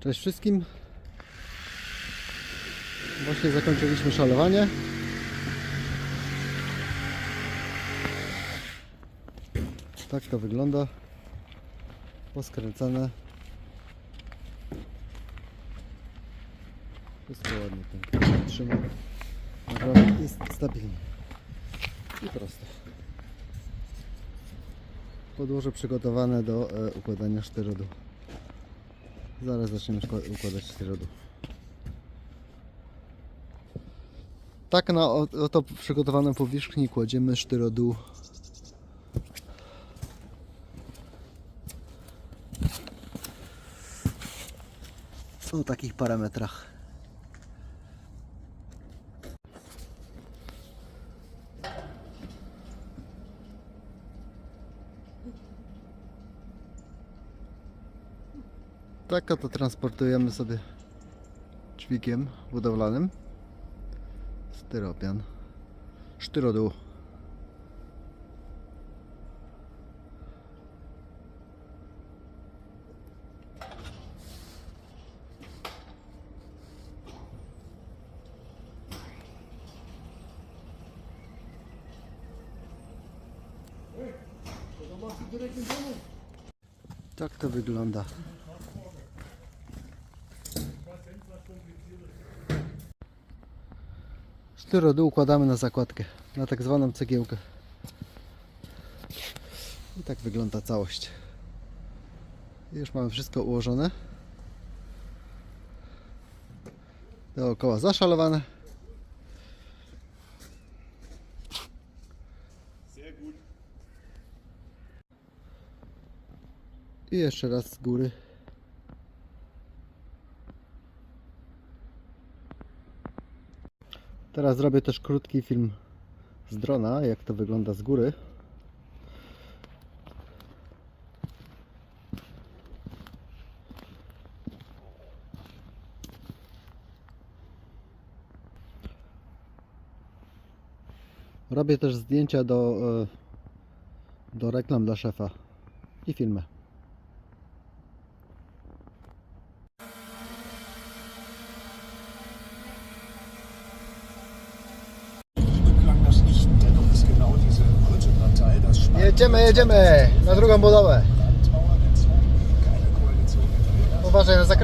Cześć wszystkim. Właśnie zakończyliśmy szalowanie. Tak to wygląda. Poskręcane. Wszystko ładnie ten trzyma. Naprawdę jest stabilnie. I prosto. Podłoże przygotowane do e, układania sztyrodu. Zaraz zaczniemy układać sztyrodu. Tak na oto przygotowaną powierzchni kładziemy sztyrodu o takich parametrach. Tak oto transportujemy sobie dźwigiem budowlanym styropian sztyrodół. Tak to wygląda. Sztyrody układamy na zakładkę, na tak zwaną cegiełkę. I tak wygląda całość. Już mamy wszystko ułożone. Dookoła zaszalowane. I jeszcze raz z góry. Teraz zrobię też krótki film z drona, jak to wygląda z góry. Robię też zdjęcia do, e, do reklam dla szefa i filmy. Jedziemy, jedziemy na drugą budowę. Uważaj na das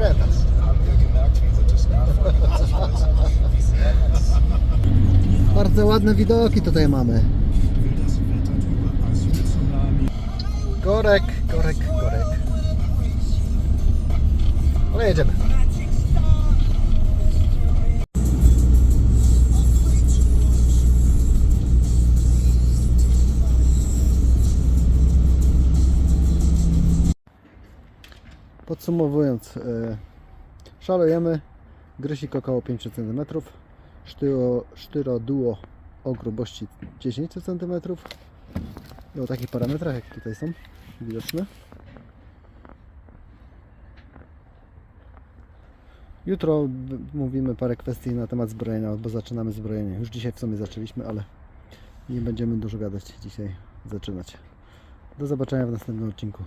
Bardzo ładne widoki tutaj mamy. Korek, korek, korek. Ale jedziemy. Podsumowując, e, szalejemy. Grysik około 5 cm. Sztyro, sztyro duo o grubości 10 cm. I o takich parametrach, jak tutaj są widoczne. Jutro mówimy parę kwestii na temat zbrojenia, bo zaczynamy zbrojenie. Już dzisiaj w sumie zaczęliśmy, ale nie będziemy dużo gadać dzisiaj, zaczynać. Do zobaczenia w następnym odcinku.